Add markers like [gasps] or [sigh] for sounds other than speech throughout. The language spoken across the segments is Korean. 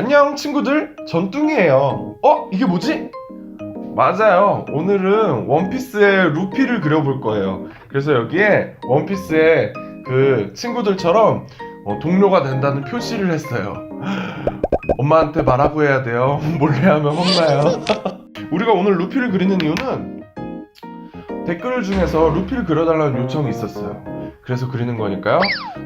안녕 친구들. 전뚱이에요. 어? 이게 뭐지? 맞아요. 오늘은 원피스의 루피를 그려볼 거예요. 그래서 여기에 원피스의 그 친구들처럼 어, 동료가 된다는 표시를 했어요. [gasps] 엄마한테 말하고 해야 돼요. [laughs] 몰래 하면 혼나요. [laughs] 우리가 오늘 루피를 그리는 이유는 댓글 중에서 루피를 그려달라는 요청이 있었어요 그래서 그리는 거니까요.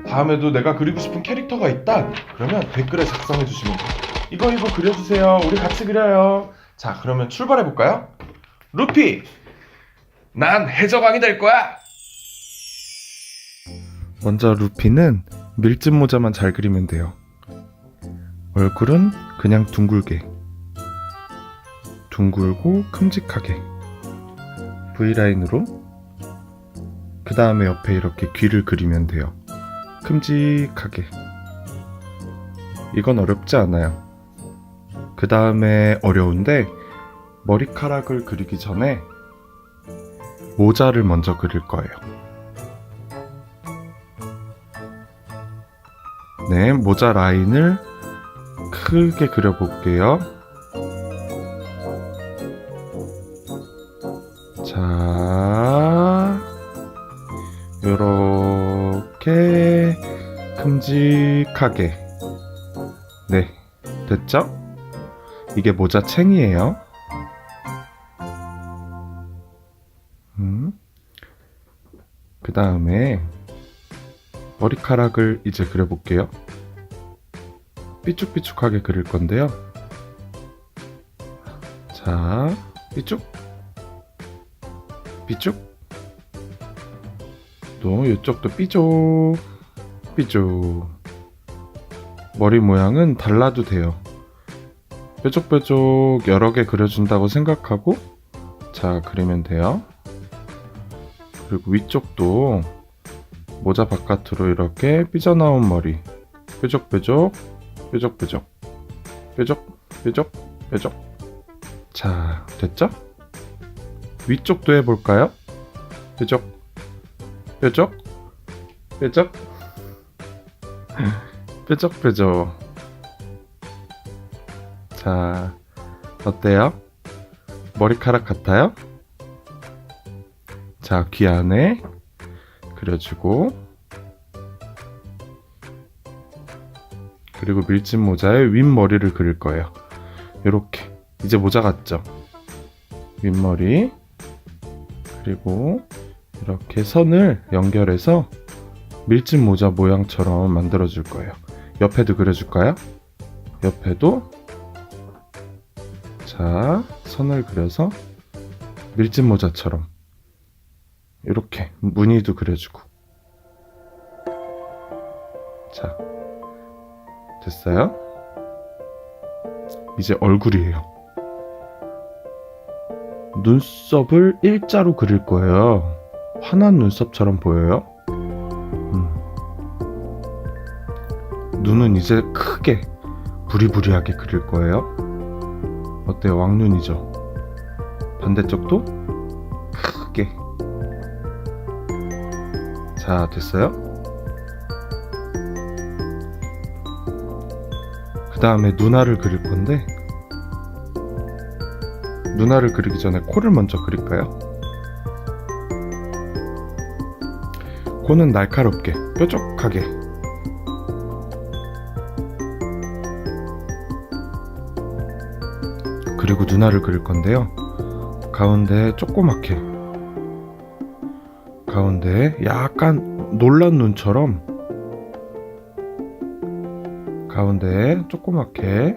다음에도 내가 그리고 싶은 캐릭터가 있다. 그러면 댓글에 작성해 주시면 돼요. 이거 이거 그려주세요. 우리 같이 그려요. 자 그러면 출발해 볼까요? 루피 난 해적왕이 될 거야. 먼저 루피는 밀짚 모자만 잘 그리면 돼요. 얼굴은 그냥 둥글게. 둥글고 큼직하게. V라인으로 그 다음에 옆에 이렇게 귀를 그리면 돼요. 큼직하게. 이건 어렵지 않아요. 그 다음에 어려운데 머리카락을 그리기 전에 모자를 먼저 그릴 거예요. 네 모자 라인을 크게 그려볼게요. 자 큼직하게. 네 됐죠? 이게 모자 챙이에요. 음. 그 다음에 머리카락을 이제 그려볼게요. 삐쭉삐쭉하게 그릴 건데요. 자 삐쭉 삐쭉 또 이쪽도 삐 쭉 삐쭉 머리 모양은 달라도 돼요. 뾰족뾰족 여러 개 그려준다고 생각하고 자 그리면 돼요. 그리고 위쪽도 모자 바깥으로 이렇게 삐져나온 머리. 뾰족뾰족 뾰족뾰족. 뾰족 뾰족 뾰족. 자 됐죠? 위쪽도 해볼까요? 뾰족 뾰족 뾰족 [laughs] 뾰족뾰족 자 어때요? 머리카락 같아요? 자 귀 안에 그려주고 그리고 밀짚 모자에 윗머리를 그릴 거예요 이렇게 이제 모자 같죠? 윗머리 그리고 이렇게 선을 연결해서 밀짚 모자 모양처럼 만들어 줄 거예요. 옆에도 그려줄까요? 옆에도 자 선을 그려서 밀짚 모자처럼 이렇게 무늬도 그려주고 자 됐어요? 이제 얼굴이에요. 눈썹을 일자로 그릴 거예요. 환한 눈썹처럼 보여요. 눈은 이제 크게 부리부리하게 그릴 거예요. 어때요? 왕눈이죠? 반대쪽도 크게. 자, 됐어요? 그 다음에 눈알을 그릴 건데, 눈알을 그리기 전에 코를 먼저 그릴까요? 코는 날카롭게, 뾰족하게. 그리고 눈알을 그릴 건데요. 가운데 조그맣게. 가운데 약간 놀란 눈처럼 가운데 조그맣게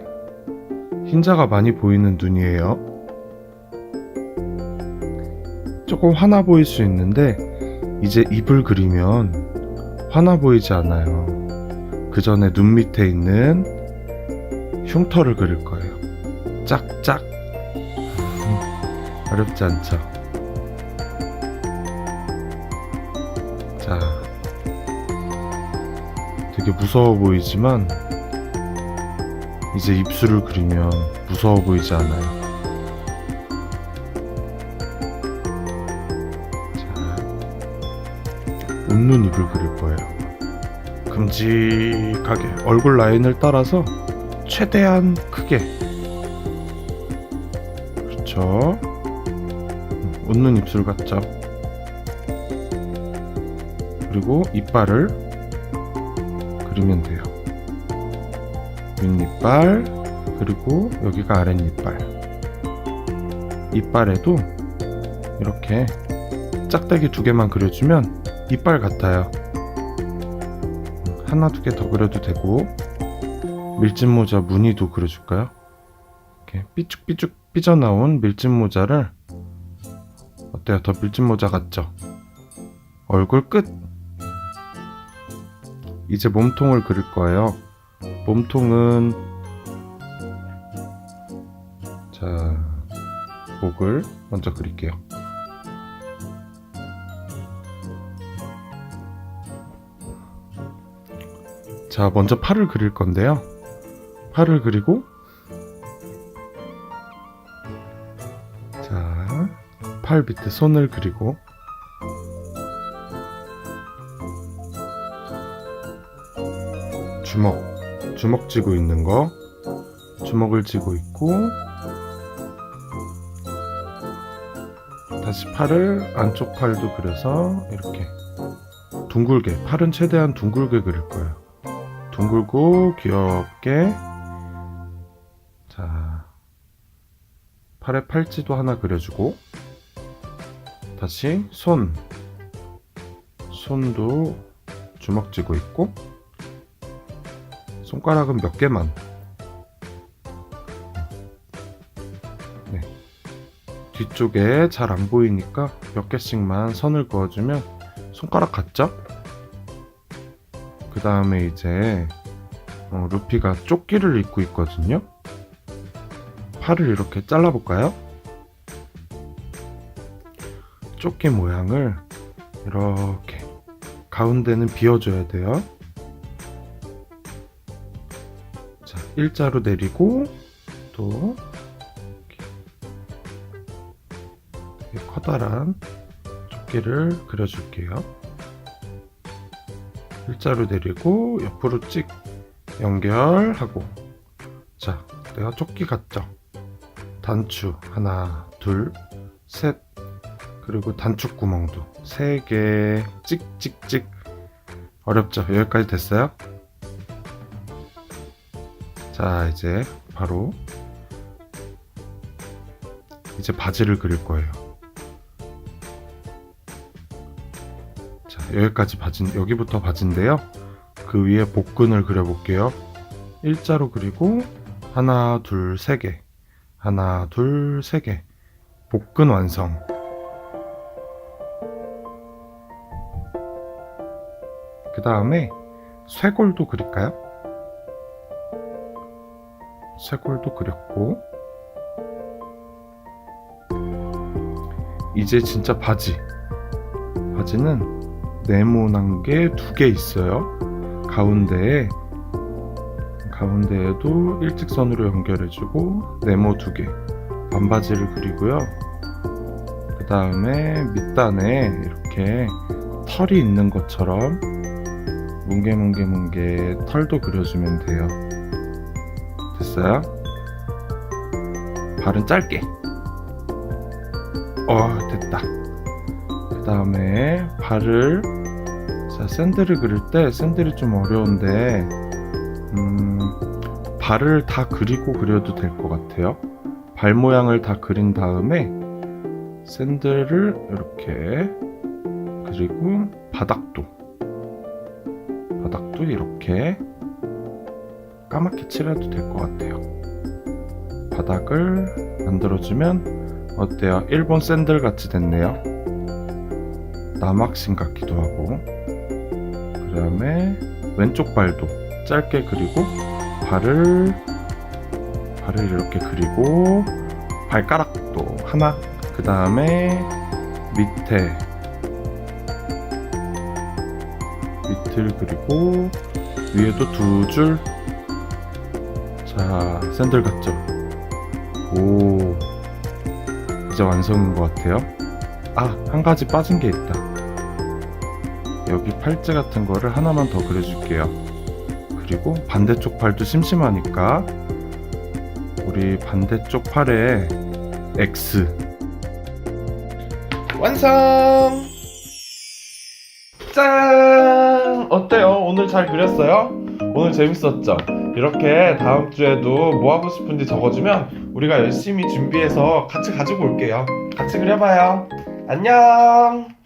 흰자가 많이 보이는 눈이에요. 조금 화나 보일 수 있는데 이제 입을 그리면 화나 보이지 않아요. 그 전에 눈 밑에 있는 흉터를 그릴 거예요. 짝짝. 어렵지 않죠? 자. 되게 무서워 보이지만 이제 입술을 그리면 무서워 보이지 않아요. 자, 웃는 입을 그릴 거예요. 큼직하게 얼굴 라인을 따라서 최대한 크게. 음, 웃는 입술 같죠. 그리고 이빨을 그리면 돼요. 윗니빨, 그리고 여기가 아랫니빨. 이빨에도 이렇게 짝대기 두 개만 그려주면 이빨 같아요. 하나 두 개 더 그려도 되고 밀짚 모자 무늬도 그려줄까요? 이렇게 삐쭉삐쭉 삐져나온 밀짚 모자를 어때요? 더 밀짚 모자 같죠? 얼굴 끝. 이제 몸통을 그릴 거예요. 몸통은 자 목을 먼저 그릴게요. 자, 먼저 팔을 그릴 건데요. 팔을 그리고 팔 밑에 손을 그리고 주먹, 주먹 쥐고 있는 거 주먹을 쥐고 있고 다시 팔을 안쪽 팔도 그려서 이렇게 둥글게 팔은 최대한 둥글게 그릴 거예요. 둥글고 귀엽게 자 팔에 팔찌도 하나 그려주고 다시 손 손도 주먹 쥐고 있고 손가락은 몇 개만 네. 뒤쪽에 잘 안 보이니까 몇 개씩만 선을 그어주면 손가락 같죠? 그 다음에 이제 어, 루피가 조끼를 입고 있거든요. 팔을 이렇게 잘라볼까요? 조끼 모양을 이렇게 가운데는 비워줘야 돼요. 자, 일자로 내리고 또 이렇게 커다란 조끼를 그려줄게요. 일자로 내리고 옆으로 찍 연결하고 자 내가 조끼 같죠 단추 하나 둘 셋 그리고 단축 구멍도 세개 찍찍찍 어렵죠 여기까지 됐어요 자 이제 바로 이제 바지를 그릴 거예요 자, 여기까지 바지, 여기부터 바지인데요. 그 위에 복근을 그려 볼게요. 일자로 그리고 하나, 둘, 세 개. 하나, 둘, 세 개. 복근 완성. 그 다음에 쇄골도 그릴까요? 쇄골도 그렸고 이제 진짜 바지 바지는 네모난 게 두 개 있어요. 가운데에 가운데에도 일직선으로 연결해주고 네모 두 개. 반바지를 그리고요. 그 다음에 밑단에 이렇게 털이 있는 것처럼 뭉게뭉게뭉게 털도 그려주면 돼요. 됐어요? 발은 짧게. 어, 됐다. 그 다음에 발을 자 샌들을 그릴 때 샌들이 좀 어려운데 음, 발을 다 그리고 그려도 될 것 같아요 발 모양을 다 그린 다음에 샌들을 이렇게 그리고 바닥도 바닥도 이렇게 까맣게 칠해도 될 것 같아요. 바닥을 만들어주면 어때요? 일본 샌들 같이 됐네요. 남학신 같기도 하고. 그 다음에 왼쪽 발도 짧게 그리고 발을 발을 이렇게 그리고 발가락도 하나. 그 다음에 밑에 밑을 그리고 위에도 두줄 자 샌들 같죠 오 이제 완성인 것 같아요 아 한 가지 빠진 게 있다 여기 팔찌 같은 거를 하나만 더 그려줄게요. 그리고 반대쪽 팔도 심심하니까 우리 반대쪽 팔에 X 완성! 짠! 어때요? 오늘 잘 그렸어요? 오늘 재밌었죠? 이렇게 다음 주에도 뭐 하고 싶은지 적어주면 우리가 열심히 준비해서 같이 가지고 올게요. 같이 그려봐요. 안녕!